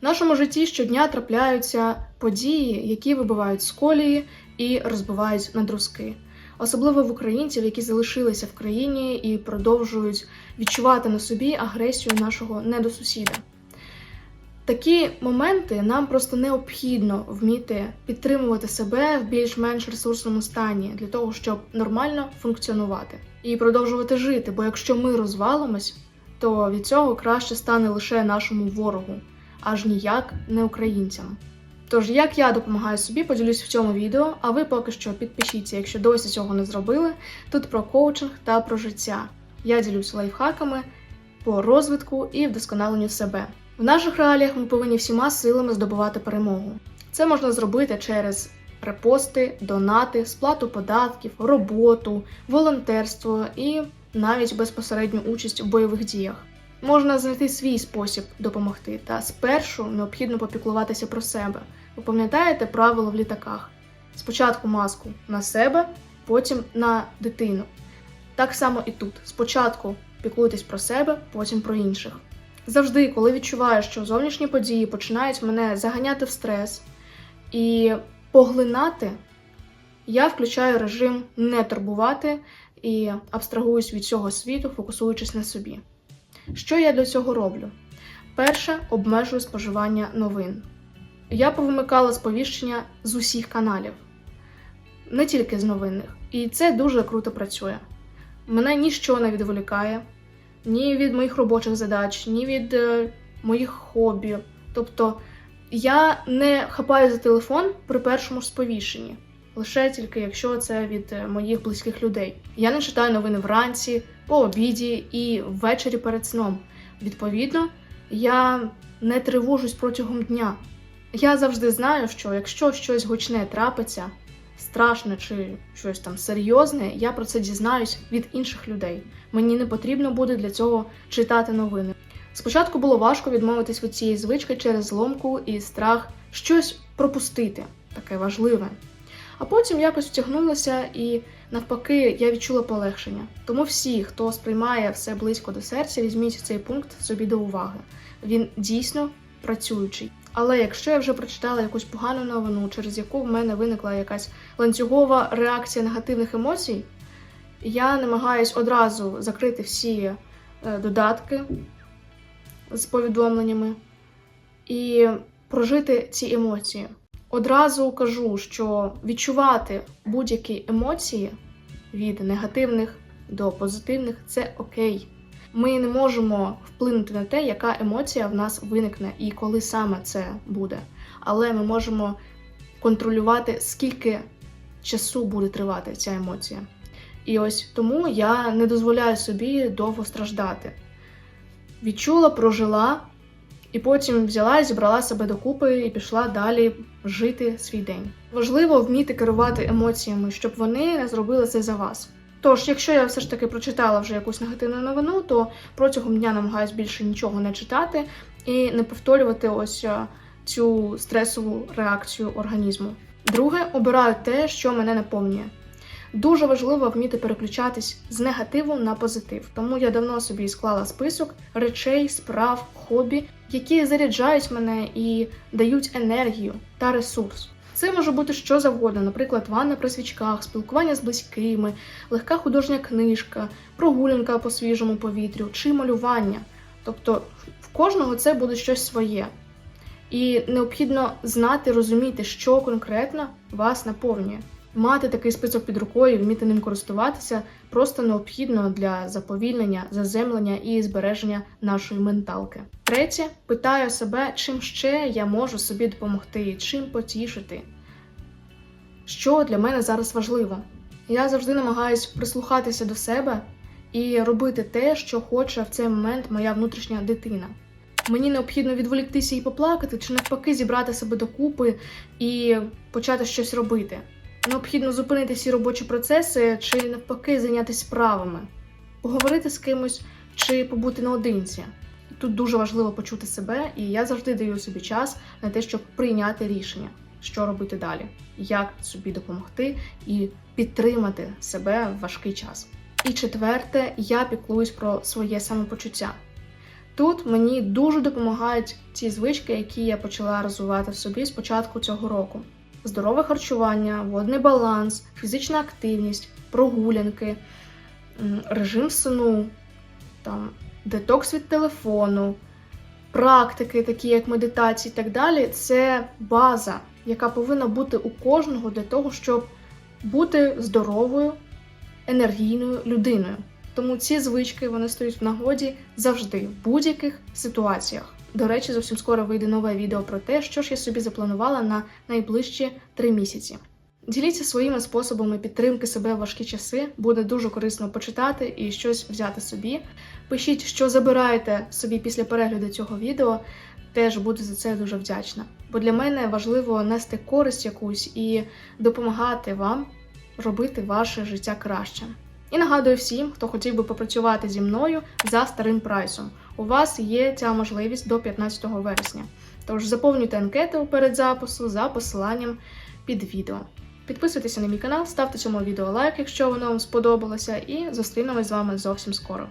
В нашому житті щодня трапляються події, які вибивають з колії і розбивають на друзки. Особливо в українців, які залишилися в країні і продовжують відчувати на собі агресію нашого недосусіда. Такі моменти нам просто необхідно вміти підтримувати себе в більш-менш ресурсному стані для того, щоб нормально функціонувати і продовжувати жити. Бо якщо ми розвалимось, то від цього краще стане лише нашому ворогу, аж ніяк не українцям. Тож, як я допомагаю собі, поділюсь в цьому відео, а ви поки що підпишіться, якщо досі цього не зробили. Тут про коучинг та про життя. Я ділюсь лайфхаками по розвитку і вдосконаленню себе. В наших реаліях ми повинні всіма силами здобувати перемогу. Це можна зробити через репости, донати, сплату податків, роботу, волонтерство і навіть безпосередню участь у бойових діях. Можна знайти свій спосіб допомогти, та спершу необхідно попіклуватися про себе. Ви пам'ятаєте правило в літаках? Спочатку маску на себе, потім на дитину. Так само і тут. Спочатку піклуйтесь про себе, потім про інших. Завжди, коли відчуваю, що зовнішні події починають мене заганяти в стрес і поглинати, я включаю режим не турбувати і абстрагуюсь від цього світу, фокусуючись на собі. Що я для цього роблю? Перше, обмежую споживання новин. Я повимикала сповіщення з усіх каналів, не тільки з новинних. І це дуже круто працює. Мене ніщо не відволікає, ні від моїх робочих задач, ні від е, моїх хобі. Тобто я не хапаю за телефон при першому сповіщенні, лише тільки якщо це від е, моїх близьких людей. Я не читаю новини вранці, по обіді і ввечері перед сном. Відповідно, я не тривожусь протягом дня. Я завжди знаю, що якщо щось гучне трапиться, страшне чи щось там серйозне, я про це дізнаюсь від інших людей. Мені не потрібно буде для цього читати новини. Спочатку було важко відмовитись від цієї звички через зломку і страх щось пропустити, таке важливе. А потім якось втягнулася і навпаки я відчула полегшення. Тому всі, хто сприймає все близько до серця, візьміть цей пункт собі до уваги. Він дійсно працюючий. Але якщо я вже прочитала якусь погану новину, через яку в мене виникла якась ланцюгова реакція негативних емоцій, я намагаюсь одразу закрити всі е, додатки з повідомленнями і прожити ці емоції. Одразу кажу, що відчувати будь-які емоції від негативних до позитивних це окей. Ми не можемо вплинути на те, яка емоція в нас виникне і коли саме це буде. Але ми можемо контролювати, скільки часу буде тривати ця емоція. І ось тому я не дозволяю собі довго страждати. Відчула, прожила, і потім взяла зібрала себе докупи і пішла далі жити свій день. Важливо вміти керувати емоціями, щоб вони не зробили це за вас. Тож, якщо я все ж таки прочитала вже якусь негативну новину, то протягом дня намагаюсь більше нічого не читати і не повторювати ось е, цю стресову реакцію організму. Друге, обираю те, що мене наповнює. Дуже важливо вміти переключатись з негативу на позитив, тому я давно собі склала список речей, справ, хобі, які заряджають мене і дають енергію та ресурс. Це може бути що завгодно, наприклад, ванна при свічках, спілкування з близькими, легка художня книжка, прогулянка по свіжому повітрю чи малювання. Тобто в кожного це буде щось своє. І необхідно знати, розуміти, що конкретно вас наповнює. Мати такий список під рукою, вміти ним користуватися просто необхідно для заповільнення, заземлення і збереження нашої менталки. Третє, питаю себе, чим ще я можу собі допомогти, чим потішити. Що для мене зараз важливо? Я завжди намагаюсь прислухатися до себе і робити те, що хоче в цей момент моя внутрішня дитина. Мені необхідно відволіктися і поплакати, чи навпаки зібрати себе докупи і почати щось робити. Необхідно зупинити всі робочі процеси, чи навпаки зайнятися справами, поговорити з кимось чи побути наодинці. Тут дуже важливо почути себе, і я завжди даю собі час на те, щоб прийняти рішення, що робити далі, як собі допомогти і підтримати себе в важкий час. І четверте, я піклуюсь про своє самопочуття. Тут мені дуже допомагають ті звички, які я почала розвивати в собі з початку цього року: здорове харчування, водний баланс, фізична активність, прогулянки, режим сну, там, детокс від телефону, практики, такі як медитації і так далі. Це база, яка повинна бути у кожного для того, щоб бути здоровою, енергійною людиною. Тому ці звички вони стоять в нагоді завжди, в будь-яких ситуаціях. До речі, зовсім скоро вийде нове відео про те, що ж я собі запланувала на найближчі три місяці. Діліться своїми способами підтримки себе в важкі часи. Буде дуже корисно почитати і щось взяти собі. Пишіть, що забираєте собі після перегляду цього відео. Теж буду за це дуже вдячна. Бо для мене важливо нести користь якусь і допомагати вам робити ваше життя краще. І нагадую всім, хто хотів би попрацювати зі мною за старим прайсом. У вас є ця можливість до 15 вересня. Тож заповнюйте анкету перед запису за посиланням під відео. Підписуйтеся на мій канал, ставте цьому відео лайк, якщо воно вам сподобалося, і зустрінемось з вами зовсім скоро.